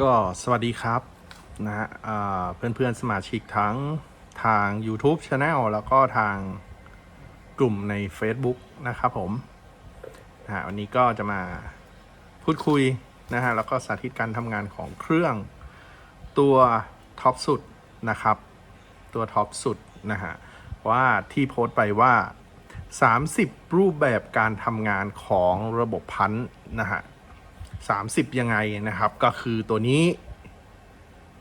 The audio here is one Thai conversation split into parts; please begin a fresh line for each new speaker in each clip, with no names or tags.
ก็สวัสดีครับนะฮะอ่าเพื่อนๆสมาชิกทั้งทาง YouTube Channel แล้วก็ทางกลุ่มใน Facebook นะครับผมนะฮะวันนี้ก็จะมาพูดคุยนะฮะแล้วก็สาธิตการทำงานของเครื่องตัวท็อปสุดนะครับ ตัวท็อปสุดนะฮะว่าที่โพสต์ไปว่า 30 รูปแบบการทำงานของระบบพันธ์นะฮะ 30 ยังไงนะครับ ก็คือตัวนี้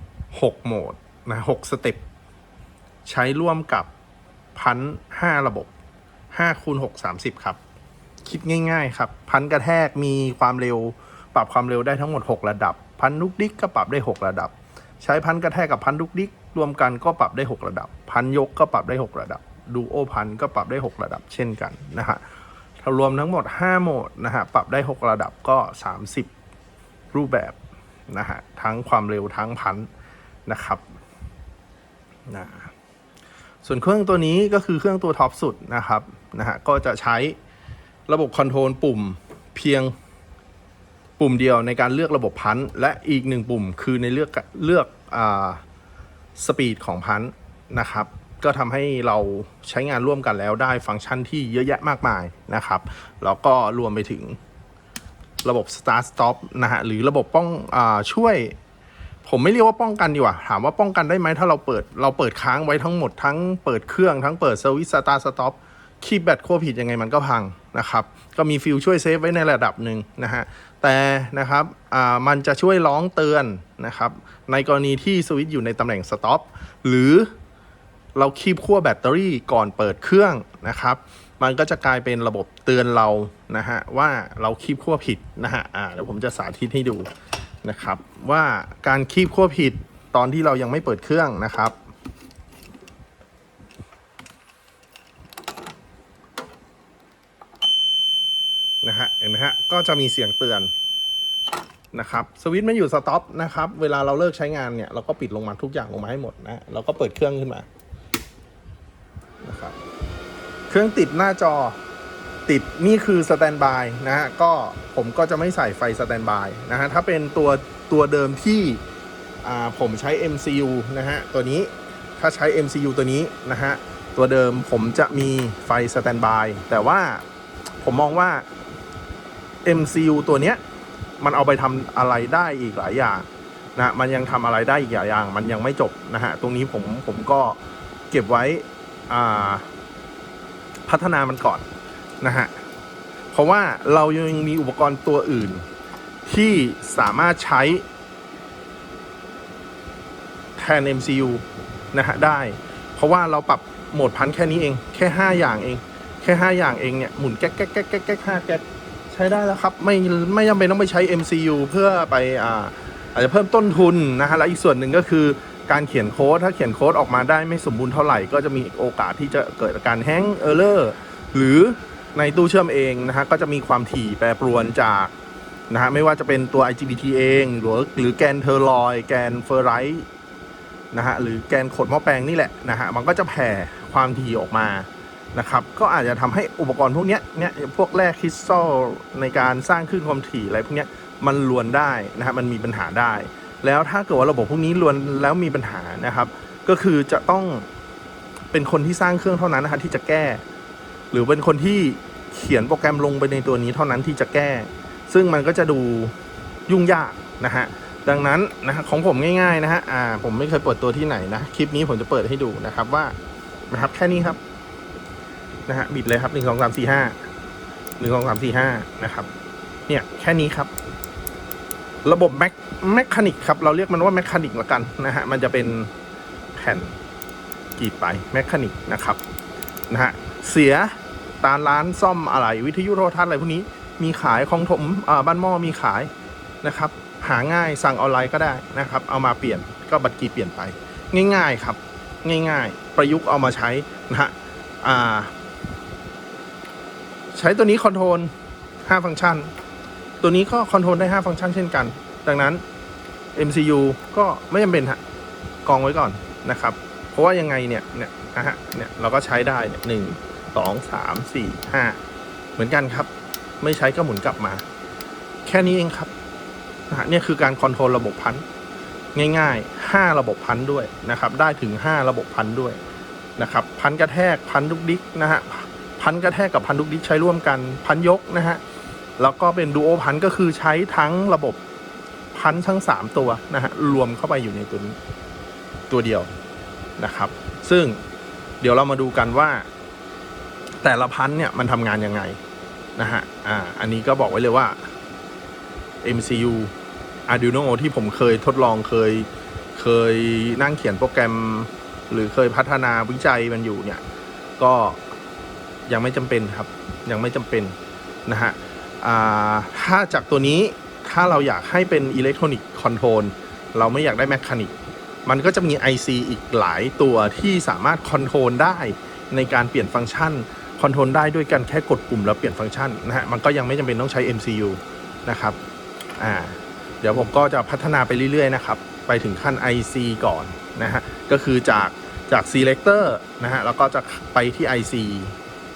6 โหมดนะ6สเต็ปใช้ร่วมกับพัน5ระบบ5คูณ6 30 ครับ คิดง่าย ๆ ครับ พันกระแทกมีความเร็ว ปรับความเร็วได้ทั้งหมด 6 ระดับ พันลุกดิกก็ปรับได้ 6 ระดับ ใช้พันกระแทกกับพันลุกดิกรวมกันก็ปรับได้ 6 ระดับ พันยกก็ปรับได้ 6 ระดับดูโอพันก็ปรับได้ 6 ระดับ เช่นกันนะฮะ รวมทั้งหมด 5 โหมดนะฮะ ปรับได้ 6 ระดับก็ 30 รูปแบบนะฮะ ทั้งความเร็วทั้งพันนะครับนะส่วนเครื่องตัวนี้ก็คือเครื่องตัวท็อปสุดนะครับนะฮะ ก็จะใช้ระบบคอนโทรลปุ่มเพียงปุ่มเดียวในการเลือกระบบพันธ์และอีกหนึ่งปุ่มคือในเลือกเลือกอ่าสปีดของพันธ์นะครับ ก็ทำให้เราใช้งานร่วมกันแล้วได้ฟังก์ชันที่เยอะแยะมากมายนะครับแล้วก็รวมไปถึงระบบ start stop นะฮะหรือระบบป้องอช่วย ผมไม่เรียกว่าป้องกันดีกว่า ถามว่าป้องกันได้ไหมถ้าเราเปิดเราเปิดค้างไว้ทั้งหมดทั้งเปิดเครื่องทั้งเปิด service start stop คีบแบตขั้วผิดยังไงมันก็พังนะครับ ก็มีฟิลช่วยเซฟไว้ในระดับหนึ่งนะฮะ แต่นะครับมันจะช่วยร้องเตือนนะครับ ในกรณีที่สวิตช์อยู่ในตำแหน่ง stop หรือ เราคีบขั้วแบตเตอรี่ก่อนเปิดเครื่องนะครับ มันก็จะกลายเป็นระบบเตือนเรานะฮะว่าเราคีบขั้วผิดนะฮะอ่าเดี๋ยวผมจะสาธิตให้ดูนะครับ ว่าการคีบขั้วผิดตอนที่เรายังไม่เปิดเครื่องนะครับนะฮะเห็นไหมฮะก็จะมีเสียงเตือนนะครับสวิตช์ไม่อยู่สต็อปนะครับ เวลาเราเลิกใช้งานเนี่ย เราก็ปิดลงมาทุกอย่างลงมาให้หมดนะ เราก็เปิดเครื่องขึ้นมา เครื่องติดหน้าจอติดนี่คือสแตนบายนะฮะก็ผมก็จะไม่ใส่ไฟสแตนบายนะฮะถ้าเป็นตัวตัวเดิมที่อ่าผมใช้ MCU นะฮะตัวนี้ถ้าใช้ MCU ตัวนี้นะฮะตัวเดิมผมจะมีไฟสแตนบายแต่ว่าผมมองว่า MCU ตัวเนี้ยมันเอาไปทำอะไรได้อีกหลายอย่างนะมันยังทำอะไรได้อีกหลายอย่าง มันยังไม่จบนะฮะตรงนี้ผมผมก็เก็บไว้อ่า พัฒนามันก่อนนะฮะ เพราะว่าเรายังมีอุปกรณ์ตัวอื่น ที่สามารถใช้แทน MCU นะฮะได้ เพราะว่าเราปรับโหมดพันแค่นี้เอง แค่ 5 อย่างเอง แค่ 5 อย่างเองเนี่ยหมุนแก๊กแก๊กแก๊กแก๊กแก๊กห้าแก๊กใช้ได้แล้วครับ ไม่ไม่จำเป็นต้องไปใช้ MCU เพื่อไปอ่าอาจจะเพิ่มต้นทุนนะฮะและอีกส่วนหนึ่งก็คือ การเขียนโค้ดถ้าเขียนโค้ดออกมาได้ไม่สมบูรณ์เท่าไหร่ ก็จะมีโอกาสที่จะเกิดการแฮงเออร์เลอร์หรือในตู้เชื่อมเองนะฮะก็จะมีความถี่แปรปรวนจากนะฮะไม่ว่าจะเป็นตัว IGBT เองหรือหรือแกนเทอร์ลอยแกนเฟอร์ไรท์นะฮะหรือแกนขดหม้อแปลงนี่แหละนะฮะมันก็จะแผ่ความถี่ออกมานะครับก็อาจจะทำให้อุปกรณ์พวกนี้เนี่ยพวกแร่คริสตัลในการสร้างคลื่นความถี่อะไรพวกนี้มันลวนได้นะฮะมันมีปัญหาได้ แล้วถ้าเกิดว่าระบบพวกนี้ล้วนแล้วมีปัญหานะครับ ก็คือจะต้องเป็นคนที่สร้างเครื่องเท่านั้นนะฮะที่จะแก้ หรือเป็นคนที่เขียนโปรแกรมลงไปในตัวนี้เท่านั้นที่จะแก้ ซึ่งมันก็จะดูยุ่งยากนะฮะดังนั้นนะฮะของผมง่ายๆนะฮะอ่าผมไม่เคยเปิดตัวที่ไหนนะคลิปนี้ผมจะเปิดให้ดูนะครับว่านะครับแค่นี้ครับนะฮะบิดเลยครับหนึ่งสองสามสี่ห้าหนึ่งสองสามสี่ห้านะครับ เนี่ยแค่นี้ครับ ระบบแมคแมคานิกครับ เราเรียกมันว่าแมคานิกละกันนะฮะ มันจะเป็นแผ่นกรีดไปแมคานิกนะครับนะฮะ เสียตามร้านซ่อมอะไร วิทยุโทรทัศน์อะไรพวกนี้มีขายของถมอ่าบ้านหม้อมีขายนะครับ หาง่ายสั่งออนไลน์ก็ได้นะครับ เอามาเปลี่ยนก็บัตรกีเปลี่ยนไป ง่ายๆครับ ง่ายๆ ประยุกต์เอามาใช้นะฮะอ่าใช้ตัวนี้คอนโทรล5ฟังก์ชัน ตัวนี้ก็คอนโทรลได้ 5 ฟังก์ชันเช่นกัน ดังนั้น MCU ก็ไม่จำเป็นฮะกองไว้ก่อนนะครับ เพราะว่ายังไงเนี่ยเนี่ยนะฮะเนี่ยเราก็ใช้ได้เนี่ยหนึ่งสองสามสี่ห้าเหมือนกันครับ ไม่ใช้ก็หมุนกลับมา แค่นี้เองครับนะฮะเนี่ยคือการคอนโทรลระบบพันธุ์ง่ายๆ 5 ระบบพันธุ์ด้วยนะครับ ได้ถึง 5 ระบบพันธุ์ด้วยนะครับ พันกระแทกพันดุกดิกนะฮะ พันกระแทกกับพันดุกดิกใช้ร่วมกัน พันยกนะฮะ แล้วก็เป็นดูโอพันก็คือใช้ทั้งระบบพันทั้ง 3 ตัวนะฮะรวมเข้าไปอยู่ในตัวนี้ตัวเดียวนะครับ ซึ่งเดี๋ยวเรามาดูกันว่า แต่ละพันเนี่ยมันทำงานยังไงนะฮะอ่าอันนี้ก็บอกไว้เลยว่า MCU Arduino ที่ผมเคยทดลองเคยเคยนั่งเขียนโปรแกรม หรือเคยพัฒนาวิจัยมันอยู่เนี่ย ก็ยังไม่จำเป็นครับ ยังไม่จำเป็นนะฮะ ถ้าจากตัวนี้ถ้าเราอยากให้เป็นอิเล็กทรอนิกส์คอนโทรลเราไม่อยากได้แมคานิกมันก็จะมี IC อีกหลายตัวที่สามารถคอนโทรลได้ในการเปลี่ยนฟังก์ชันคอนโทรลได้ด้วยกันแค่กดปุ่มแล้วเปลี่ยนฟังก์ชันนะฮะมันก็ยังไม่จำเป็นต้องใช้ MCU นะครับอ่าเดี๋ยวผมก็จะพัฒนาไปเรื่อยๆนะครับไปถึงขั้น IC ก่อนนะฮะก็คือจากจาก selector นะฮะแล้วก็จะไปที่ IC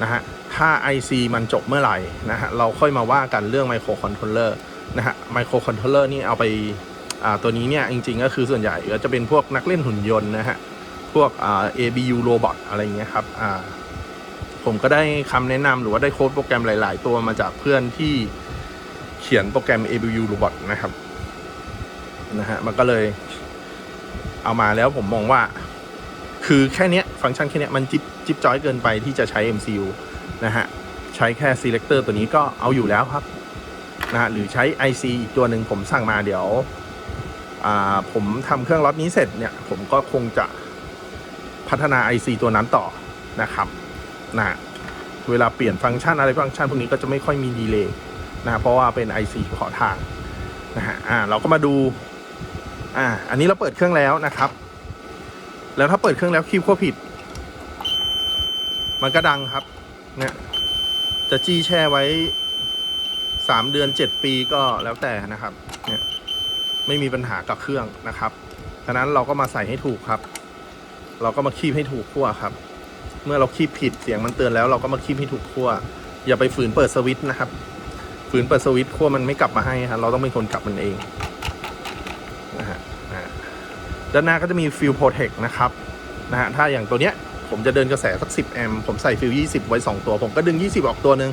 นะฮะถ้า IC มันจบเมื่อไหร่นะฮะเราค่อยมาว่ากันเรื่อง microcontroller นะฮะ microcontroller นี่เอาไปาตัวนี้เนี่ยจริงๆก็คือส่วนใหญ่ก็จะเป็นพวกนักเล่นหุ่นยนต์นะฮะพวกอ่า ABU robot อะไรอย่างเงี้ยครับผมก็ได้คำแนะนำหรือว่าได้โค้ดโปรแกรมหลาย ๆ ตัวมาจากเพื่อนที่เขียนโปรแกรม ABU robot นะครับนะฮะมันก็เลยเอามาแล้วผมมองว่า คือแค่นี้ฟังก์ชันแค่นี้มันจิ๊บ จิ๊บจอยเกินไปที่จะใช้ MCU นะฮะ ใช้แค่ selector ตัวนี้ก็เอาอยู่แล้วครับนะฮะหรือใช้ IC อีกตัวหนึ่งผมสั่งมาเดี๋ยวอ่าผมทำเครื่องล็อตนี้เสร็จเนี่ย ผมก็คงจะพัฒนา IC ตัวนั้นต่อนะครับนะฮะเวลาเปลี่ยนฟังก์ชันอะไรฟังก์ชันพวกนี้ก็จะไม่ค่อยมีดีเลย์นะฮะเพราะว่าเป็น IC ขอทางนะฮะอ่าเราก็มาดูอ่าอันนี้เราเปิดเครื่องแล้วนะครับ แล้วถ้าเปิดเครื่องแล้วคีบขั้วผิด มันก็ดังครับ เนี่ย จะจี้แช่ไว้สามเดือนเจ็ดปีก็แล้วแต่นะครับ เนี่ย ไม่มีปัญหากับเครื่องนะครับฉะนั้นเราก็มาใส่ให้ถูกครับ เราก็มาคีบให้ถูกขั้วครับ เมื่อเราคีบผิดเสียงมันเตือนแล้วเราก็มาคีบให้ถูกขั้วอย่าไปฝืนเปิดสวิตช์นะครับ ฝืนเปิดสวิตช์ขั้วมันไม่กลับมาให้ครับเราต้องเป็นคนกลับมันเองนะฮะด้านหน้าก็จะมีฟิลโปรเทคนะครับนะฮะถ้าอย่างตัวเนี้ย ผมจะเดินกระแสสัก 10 แอมป์ผมใส่ฟิล 20 ไว้ 2 ตัว ผมก็ดึง 20 ออกตัวหนึ่ง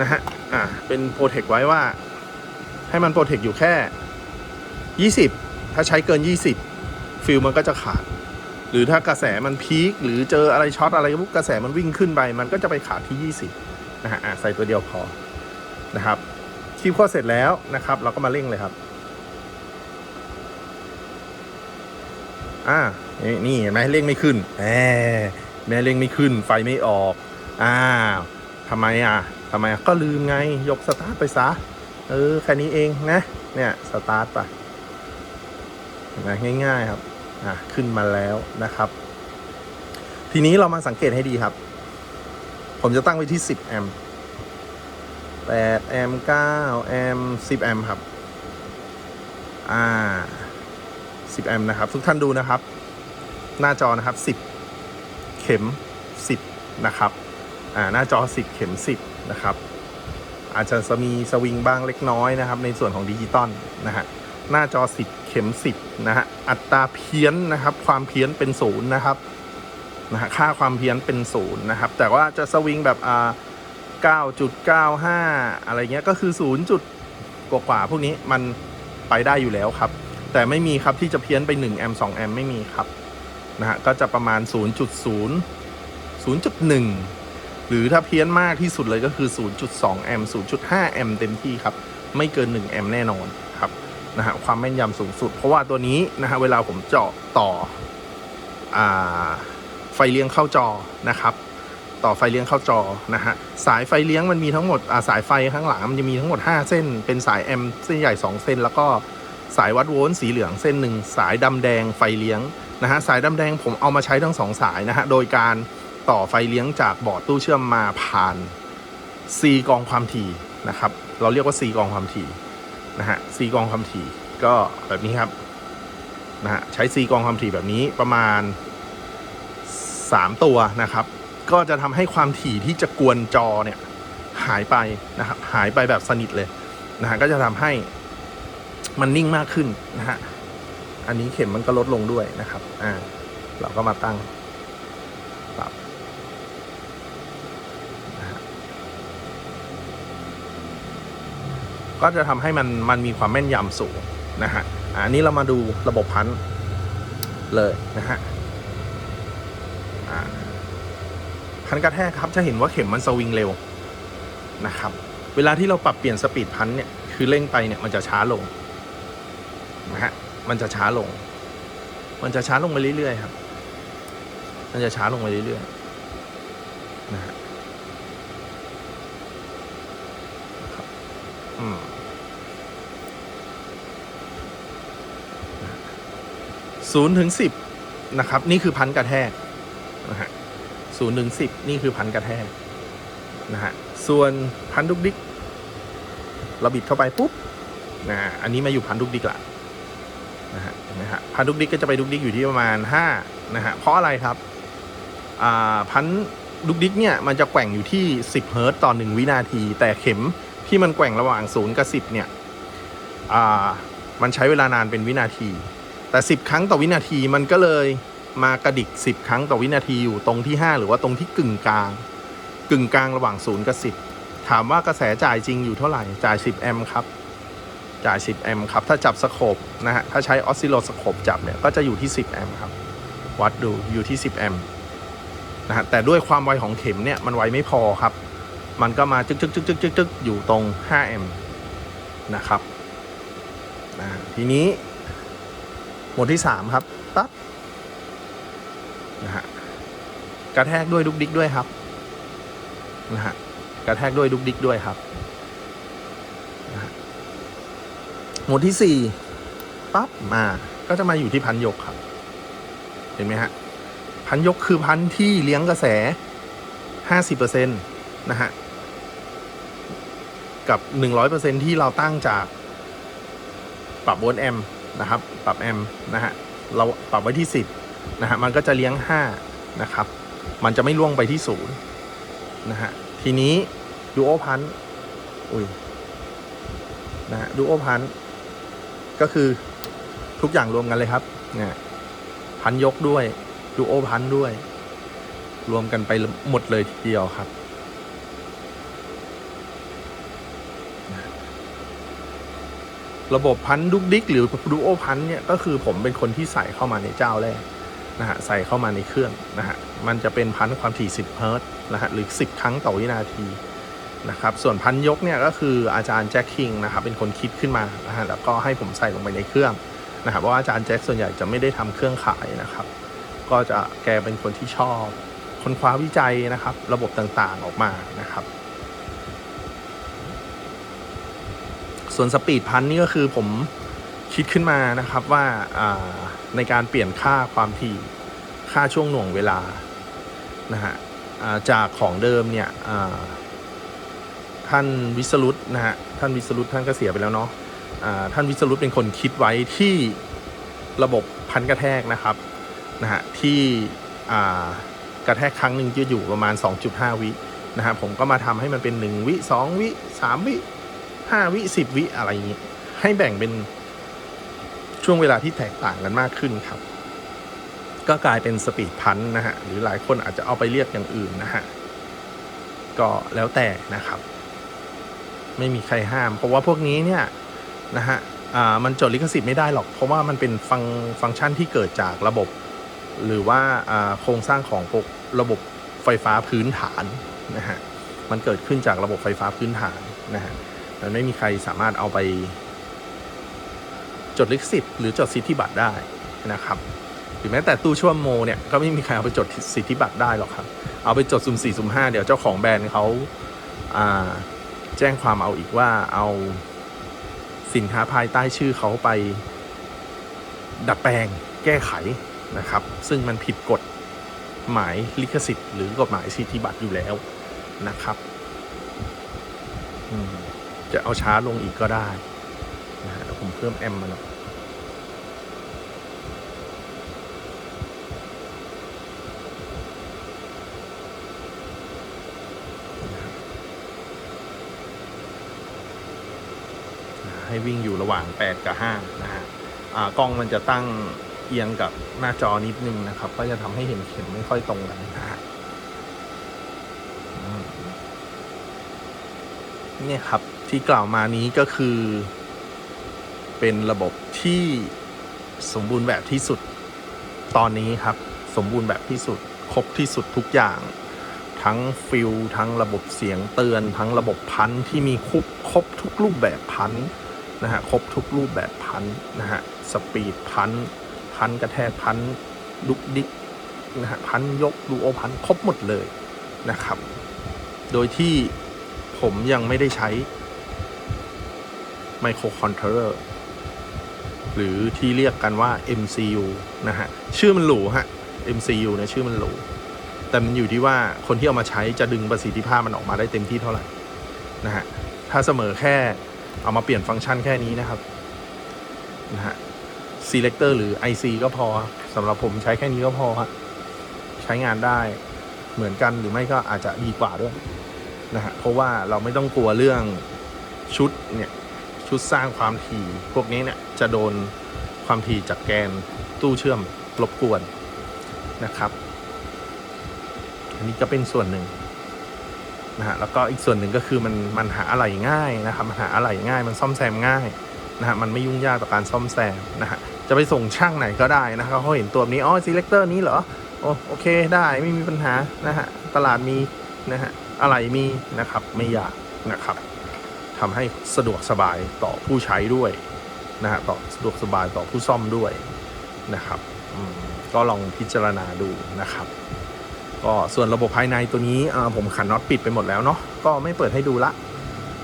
นะฮะ อ่า เป็นโปรเทคไว้ว่า ให้มันโปรเทคอยู่แค่ 20 ถ้าใช้เกิน 20 ฟิลมันก็จะขาด หรือถ้ากระแสมันพีคหรือเจออะไรช็อตอะไรปุ๊บกระแสมันวิ่งขึ้นไป มันก็จะไปขาดที่ 20 นะฮะ อ่าใส่ตัวเดียวพอ นะครับคีบข้อเสร็จแล้วนะครับ เราก็มาเร่งเลยครับ อ่า นี่นะเห็นไหมเร่งไม่ขึ้นแหมแม่เร่งไม่ขึ้น ไฟไม่ออกอ้าวทำไมอะทำไมอะก็ลืมไงยกสตาร์ทไปซะเออแค่นี้เองนะเนี่ยสตาร์ทไปเห็นไหมง่าย ๆครับอะขึ้นมาแล้วนะครับ ทีนี้เรามาสังเกตให้ดีครับ ผมจะตั้งไว้ที่ 10 แอมป์8แอมป์9แอมป์10 แอมป์ครับ อ่า 10 แอมป์นะครับ ทุกท่านดูนะครับ หน้าจอนะครับ 10 เข็ม 10 นะครับอ่าหน้าจอ 10 เข็ม 10 นะครับ อาจจะมีสวิงบ้างเล็กน้อยนะครับ ในส่วนของดิจิตอลนะฮะหน้าจอ 10 เข็ม 10 นะฮะอัตราเพี้ยนนะครับ ความเพี้ยนเป็นศูนย์นะครับนะฮะค่าความเพี้ยนเป็นศูนย์นะครับ แต่ว่าจะสวิงแบบอ่า9.95 อะไรเงี้ยก็คือ 0 จุดกว่าๆพวกนี้มันไปได้อยู่แล้วครับ แต่ไม่มีครับที่จะเพี้ยนไป 1 แอมป์2แอมป์ไม่มีครับ นะฮะก็จะประมาณ 0.0 0.1 หรือถ้าเพี้ยนมากที่สุดเลยก็คือ 0.2 แอมป์ 0.5 แอมป์เต็มที่ครับ ไม่เกิน 1 แอมป์แน่นอนครับนะฮะความแม่นยำสูงสุด เพราะว่าตัวนี้นะฮะเวลาผมเจาะต่ออ่าไฟเลี้ยงเข้าจอนะครับ ต่อไฟเลี้ยงเข้าจอนะฮะสายไฟเลี้ยงมันมีทั้งหมดอ่าสายไฟข้างหลังมันจะมีทั้งหมด 5 เส้น เป็นสายแอมป์เส้นใหญ่ 2 เส้น แล้วก็สายวัดโวลต์สีเหลืองเส้นหนึ่งสายดำแดงไฟเลี้ยง นะฮะสายดำแดงผมเอามาใช้ทั้งสองสายนะฮะโดยการต่อไฟเลี้ยงจากบอร์ดตู้เชื่อมมาผ่าน C กองความถี่นะครับ เราเรียกว่า C กองความถี่นะฮะ C กองความถี่ก็แบบนี้ครับนะฮะใช้ C กองความถี่แบบนี้ประมาณ 3 ตัวนะครับ ก็จะทำให้ความถี่ที่จะกวนจอเนี่ยหายไปนะครับหายไปแบบสนิทเลยนะฮะก็จะทำให้มันนิ่งมากขึ้นนะฮะ อันนี้เข็มมันก็ลดลงด้วยนะครับ อ่า เราก็มาตั้งปรับก็จะทำให้มันมันมีความแม่นยำสูงนะฮะ อันนี้เรามาดูระบบพันเลยนะฮะพันกระแทกครับจะเห็นว่าเข็มมันสวิงเร็วนะครับ เวลาที่เราปรับเปลี่ยนสปีดพันเนี่ย คือเร่งไปเนี่ยมันจะช้าลงนะฮะ มันจะช้าลง มันจะช้าลงไปเรื่อยๆครับ มันจะช้าลงไปเรื่อยๆนะฮะครับอืมศูนย์ถึงสิบนะครับ นี่คือพันกระแทกนะฮะศูนย์ถึงสิบนี่คือพันกระแทกนะฮะส่วนพันดุกดิกเราบิดเข้าไปปุ๊บนะอันนี้มาอยู่พันดุกดิกละ นะฮะเห็นไหมฮะพันดุกดิกก็จะไปดุกดิกอยู่ที่ประมาณห้านะฮะเพราะอะไรครับอ่าพันดุกดิกเนี่ยมันจะแกว่งอยู่ที่ 10เฮิร์ตต่อ 1 วินาที แต่เข็มที่มันแกว่งระหว่าง0กับ10เนี่ยอ่ามันใช้เวลานานเป็นวินาที แต่ 10 ครั้งต่อวินาทีมันก็เลยมากระดิก 10 ครั้งต่อวินาทีอยู่ตรงที่ 5 หรือว่าตรงที่กึ่งกลาง กึ่งกลางระหว่าง0กับ10ถามว่ากระแสจ่ายจริงอยู่เท่าไหร่ จ่าย 10 แอมป์ครับ จ่าย 10 แอมป์ครับ ถ้าจับสโคปนะฮะ ถ้าใช้ออสซิโลสโคปจับเนี่ย ก็จะอยู่ที่ 10 แอมป์ครับ วัดดูอยู่ที่ 10 แอมป์นะฮะ แต่ด้วยความไวของเข็มเนี่ย มันไวไม่พอครับ มันก็มาจึกจึกจึกจึกจึกจึกอยู่ตรง 5 แอมป์นะครับนะทีนี้หมดที่ 3 ครับ ปั๊บนะฮะ กระแทกด้วยดุกดิกด้วยครับ นะฮะ กระแทกด้วยดุกดิกด้วยครับนะฮะ หมวดที่สี่ปั๊บมาก็จะมาอยู่ที่พันยกครับ เห็นไหมฮะ พันยกคือพันที่เลี้ยงกระแสห้าสิบเปอร์เซ็นต์นะฮะ กับหนึ่งร้อยเปอร์เซ็นที่เราตั้งจากปรับโวลต์แอมป์นะครับ ปรับแอมป์นะฮะ เราปรับไว้ที่สิบนะฮะ มันก็จะเลี้ยงห้านะครับ มันจะไม่ล่วงไปที่ศูนย์นะฮะ ทีนี้ดูโอพันอุ้ยนะฮะดูโอพัน ก็คือทุกอย่างรวมกันเลยครับเนี่ยพันยกด้วยดูโอพันด้วย รวมกันไปหมดเลยทีเดียวครับ ระบบพันดุกดิกหรือดูโอพันเนี่ยก็คือผมเป็นคนที่ใส่เข้ามาในเจ้าแรกนะฮะใส่เข้ามาในเครื่องนะฮะมันจะเป็นพันความถี่ 10 เฮิร์ตซ์นะฮะหรือ 10 ครั้งต่อวินาที นะครับส่วนพันยกเนี่ยก็คืออาจารย์แจ็คคิงนะครับเป็นคนคิดขึ้นมานะฮะแล้วก็ให้ผมใส่ลงไปในเครื่องนะครับเพราะว่าอาจารย์แจ็คส่วนใหญ่จะไม่ได้ทำเครื่องขายนะครับ ก็จะแกเป็นคนที่ชอบค้นคว้าวิจัยนะครับ ระบบต่างๆออกมานะครับ ส่วนสปีดพันนี่ก็คือผมคิดขึ้นมานะครับว่าในการเปลี่ยนค่าความถี่ค่าช่วงหน่วงเวลานะฮะจากของเดิมเนี่ย ท่านวิสรุตนะฮะท่านวิสรุตท่านก็เสียไปแล้วเนาะท่านวิสรุตเป็นคนคิดไว้ที่ระบบพันกระแทกนะครับนะฮะที่กระแทกครั้งหนึ่งจะอยู่ประมาณ 2.5 วินะฮะผมก็มาทำให้มันเป็น 1 วิ 2 วิ 3 วิ 5 วิ 10 วิอะไรอย่างนี้ให้แบ่งเป็นช่วงเวลาที่แตกต่างกันมากขึ้นครับ ก็กลายเป็นสปีดพันนะฮะหรือหลายคนอาจจะเอาไปเรียกอย่างอื่นนะฮะก็แล้วแต่นะครับ ไม่มีใครห้าม เพราะว่าพวกนี้เนี่ยนะฮะมันจดลิขสิทธิ์ไม่ได้หรอก เพราะว่ามันเป็นฟังฟังก์ชันที่เกิดจากระบบ หรือว่าโครงสร้างของระบบไฟฟ้าพื้นฐานนะฮะมันเกิดขึ้นจากระบบไฟฟ้าพื้นฐานนะฮะมันไม่มีใครสามารถเอาไป จดลิขสิทธิ์หรือจดสิทธิบัตรได้นะครับหรือแม้แต่ตู้ช่วมโมเนี่ยก็ไม่มีใครเอาไปจดสิทธิบัตรได้หรอกครับ เอาไปจดสุ่มสี่สุ่มห้าเดี๋ยวเจ้าของแบรนด์เขา แจ้งความเอาอีกว่าเอาสินค้าภายใต้ชื่อเขาไป ดัดแปลงแก้ไขนะครับ ซึ่งมันผิดกฎหมายลิขสิทธิ์ หรือกฎหมายสิทธิบัตรอยู่แล้วนะครับจะเอาช้าลงอีกก็ได้นะฮะผมเพิ่มแอมมาหน่อย ให้วิ่งอยู่ระหว่าง 8 กับ 5 นะฮะอ่ากล้องมันจะตั้งเอียงกับหน้าจอนิดนึงนะครับ ก็จะทำให้เห็นเข็มไม่ค่อยตรงกันนะฮะเนี่ยครับที่กล่าวมานี้ก็คือ เป็นระบบที่สมบูรณ์แบบที่สุดตอนนี้ครับ สมบูรณ์แบบที่สุด ครบที่สุดทุกอย่าง ทั้งฟิลทั้งระบบเสียงเตือน ทั้งระบบพันที่มีครบครบทุกรูปแบบพันธุ นะฮะครบทุกรูปแบบพันธ์นะฮะสปีดพันธ์พันธ์กระแทกพันธุ์ดุกดิกนะฮะพันธ์ยกดูโอพันธ์ครบหมดเลยนะครับ โดยที่ผมยังไม่ได้ใช้ไมโครคอนโทรลเลอร์หรือที่เรียกกันว่า MCU นะฮะ ชื่อมันหรูฮะ MCU เนี่ยชื่อมันหรูแต่มันอยู่ที่ว่าคนที่เอามาใช้จะดึงประสิทธิภาพมันออกมาได้เต็มที่เท่าไหร่นะฮะ ถ้าเสมอแค่ เอามาเปลี่ยนฟังก์ชันแค่นี้นะครับนะฮะ selector หรือ IC ก็พอสำหรับผมใช้แค่นี้ก็พอครับใช้งานได้เหมือนกันหรือไม่ก็อาจจะดีกว่าด้วยนะฮะเพราะว่าเราไม่ต้องกลัวเรื่องชุดเนี่ยชุดสร้างความถี่ พวกนี้เนี่ยจะโดนความถี่จากแกนตู้เชื่อมรบกวนนะครับ อันนี้ก็เป็นส่วนหนึ่ง นะฮะแล้วก็อีกส่วนหนึ่งก็คือมันมันหาอะไรง่ายนะครับมันหาอะไรง่ายมันซ่อมแซมง่ายนะฮะมันไม่ยุ่งยากต่อการซ่อมแซมนะฮะจะไปส่งช่างไหนก็ได้นะครับเขาเห็นตัวนี้อ๋อ selector นี้เหรอโอโอเคได้ไม่มีปัญหานะฮะตลาดมีนะฮะอะไรมีนะครับไม่ยากนะครับทำให้สะดวกสบายต่อผู้ใช้ด้วยนะฮะต่อสะดวกสบายต่อผู้ซ่อมด้วยนะครับก็ลองพิจารณาดูนะครับ ก็ส่วนระบบภายในตัวนี้ผมขันน็อตปิดไปหมดแล้วเนาะก็ไม่เปิดให้ดูละ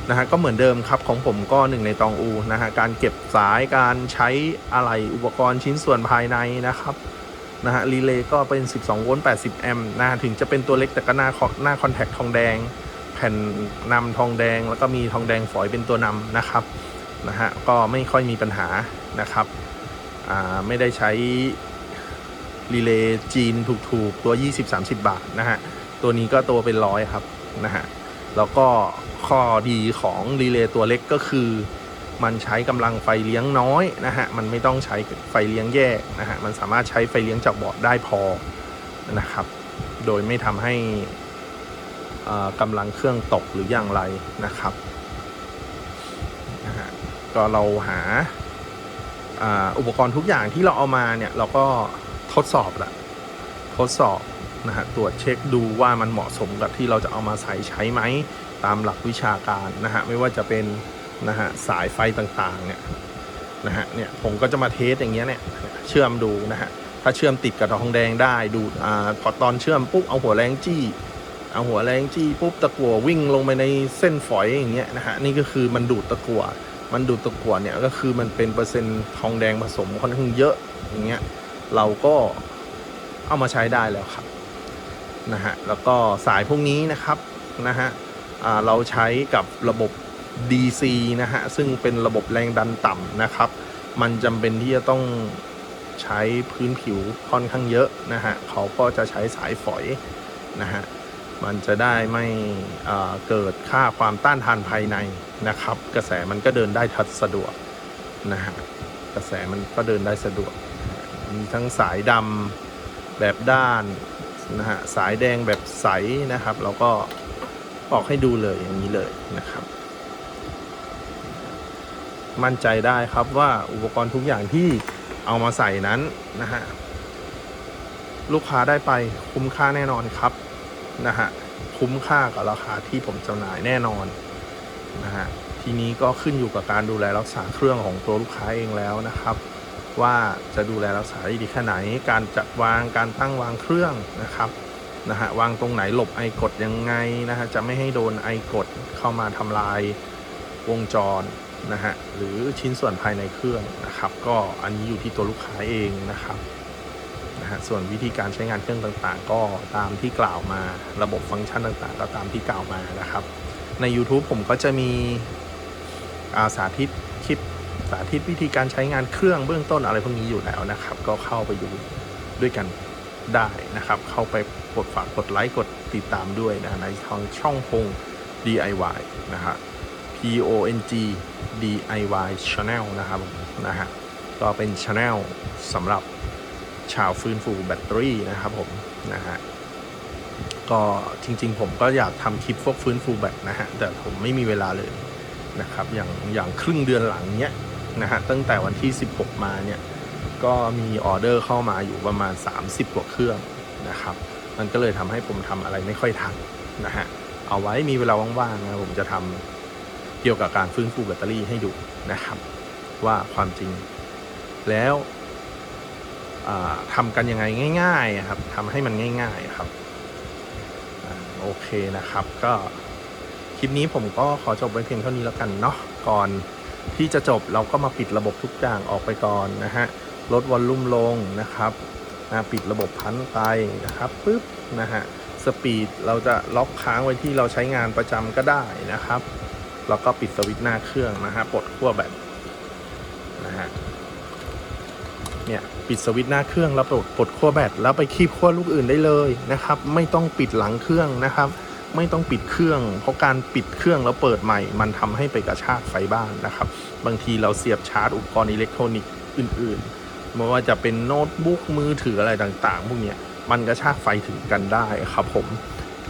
นะฮะก็เหมือนเดิมครับของผมก็หนึ่งในตองอูนะฮะการเก็บสายการใช้อะไหล่อุปกรณ์ชิ้นส่วนภายในนะครับนะฮะรีเลย์ก็เป็น 12 โวลต์ 80 แอมป์นะฮะถึงจะเป็นตัวเล็กแต่ก็หน้าหน้าคอนแทคทองแดง แผ่นนำทองแดง แล้วก็มีทองแดงฝอยเป็นตัวนำนะครับนะฮะก็ไม่ค่อยมีปัญหานะครับอ่าไม่ได้ใช้ รีเลย์จีนถูกๆ ตัว 20-30 บาทนะฮะ ตัวนี้ก็ตัวเป็นร้อยครับนะฮะ แล้วก็ข้อดีของรีเลย์ตัวเล็กก็คือ มันใช้กำลังไฟเลี้ยงน้อยนะฮะ มันไม่ต้องใช้ไฟเลี้ยงแยกนะฮะ มันสามารถใช้ไฟเลี้ยงจากบอร์ดได้พอนะครับ โดยไม่ทำให้อ่อกำลังเครื่องตกหรืออย่างไรนะครับนะฮะก็เราหาอุปกรณ์ทุกอย่างที่เราเอามาเนี่ยเราก็ ทดสอบแหละทดสอบนะฮะตรวจเช็คดูว่ามันเหมาะสมกับที่เราจะเอามาใส่ใช้ไหมตามหลักวิชาการนะฮะไม่ว่าจะเป็นนะฮะสายไฟต่างๆเนี่ยนะฮะเนี่ยผมก็จะมาเทสอย่างเงี้ยเนี่ยเชื่อมดูนะฮะถ้าเชื่อมติดกับทองแดงได้ดูดอ่าพอตอนเชื่อมปุ๊บเอาหัวแรงจี้เอาหัวแรงจี้ปุ๊บตะกั่ววิ่งลงไปในเส้นฝอยอย่างเงี้ยนะฮะนี่ก็คือมันดูดตะกั่วมันดูดตะกั่วเนี่ยก็คือมันเป็นเปอร์เซ็นต์ทองแดงผสมค่อนข้างเยอะอย่างเงี้ย เราก็เอามาใช้ได้แล้วครับนะฮะแล้วก็สายพวกนี้นะครับนะฮะเราใช้กับระบบ DC นะฮะซึ่งเป็นระบบแรงดันต่ำนะครับ มันจำเป็นที่จะต้องใช้พื้นผิวค่อนข้างเยอะนะฮะเขาก็จะใช้สายฝอยนะฮะมันจะได้ไม่เกิดค่าความต้านทานภายในนะครับ กระแสมันก็เดินได้ทัดสะดวกนะฮะกระแสมันก็เดินได้สะดวก มีทั้งสายดำแบบด้านนะฮะสายแดงแบบใสนะครับ แล้วก็ออกให้ดูเลยอย่างนี้เลยนะครับ มั่นใจได้ครับว่าอุปกรณ์ทุกอย่างที่เอามาใส่นั้นนะฮะลูกค้าได้ไปคุ้มค่าแน่นอนครับนะฮะคุ้มค่ากับราคาที่ผมจำหน่ายแน่นอนนะฮะทีนี้ก็ขึ้นอยู่กับการดูแลรักษาเครื่องของตัวลูกค้าเองแล้วนะครับ ว่าจะดูแลรักษาได้ดีแค่ไหน การจัดวางการตั้งวางเครื่องนะครับนะฮะวางตรงไหนหลบไอกดยังไงนะฮะจะไม่ให้โดนไอกดเข้ามาทำลายวงจรนะฮะหรือชิ้นส่วนภายในเครื่องนะครับ ก็อันนี้อยู่ที่ตัวลูกค้าเองนะครับนะฮะส่วนวิธีการใช้งานเครื่องต่างๆ ก็ตามที่กล่าวมาระบบฟังก์ชันต่างๆ ก็ตามที่กล่าวมานะครับ ใน YouTube ผมก็จะมีอาสาธิตคลิป สาธิตวิธีการใช้งานเครื่องเบื้องต้นอะไรพวกนี้อยู่แล้วนะครับ ก็เข้าไปดูด้วยกันได้นะครับ เข้าไปกดฝากกดไลค์กดติดตามด้วยนะในทางช่องพง DIY นะฮะ P O N G D I Y Channel นะครับผมนะฮะก็เป็น Channel สำหรับชาวฟื้นฟูแบตเตอรี่นะครับผมนะฮะก็จริงๆ ผมก็อยากทำคลิปพวกฟื้นฟูแบตนะฮะแต่ผมไม่มีเวลาเลยนะครับอย่างอย่างครึ่งเดือนหลังเนี้ย นะฮะตั้งแต่วันที่ 16 มาเนี่ยก็มีออเดอร์เข้ามาอยู่ประมาณ 30 กว่าเครื่องนะครับ มันก็เลยทำให้ผมทำอะไรไม่ค่อยทันนะฮะเอาไว้มีเวลาว่างๆนะผมจะทำเกี่ยวกับการฟื้นฟูแบตเตอรี่ให้ดูนะครับ ว่าความจริงแล้วอ่าทำกันยังไงง่ายๆครับทำให้มันง่ายๆครับอโอเคนะครับก็คลิปนี้ผมก็ขอจบไว้เพียงเท่านี้แล้วกันเนาะก่อน ที่จะจบเราก็มาปิดระบบทุกอย่างออกไปก่อนนะฮะลดวอลลุ่มลงนะครับนะปิดระบบพันไตนะครับปุ๊บนะฮะสปีดเราจะล็อกค้างไว้ที่เราใช้งานประจำก็ได้นะครับแล้วก็ปิดสวิตช์หน้าเครื่องนะฮะปลดขั้วแบตนะฮะเนี่ยปิดสวิตช์หน้าเครื่องแล้วปลดปลดขั้วแบตแล้วไปคีบขั้วลูกอื่นได้เลยนะครับ ไม่ต้องปิดหลังเครื่องนะครับ ไม่ต้องปิดเครื่อง เพราะการปิดเครื่องแล้วเปิดใหม่ มันทำให้ไปกระชากไฟบ้านนะครับ บางทีเราเสียบชาร์จอุปกรณ์อิเล็กทรอนิกส์อื่นๆไม่ว่าจะเป็นโน้ตบุ๊กมือถืออะไรต่างๆ พวกนี้มันกระชากไฟถึงกันได้ครับผม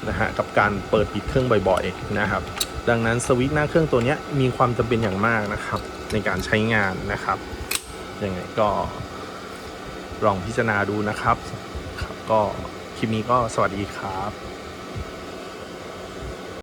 นะฮะกับการเปิดปิดเครื่องบ่อยๆนะครับ ดังนั้นสวิตช์หน้าเครื่องตัวนี้มีความจำเป็นอย่างมากนะครับ ในการใช้งานนะครับยังไงก็ลองพิจารณาดูนะครับครับ ก็คลิปนี้ก็สวัสดีครับ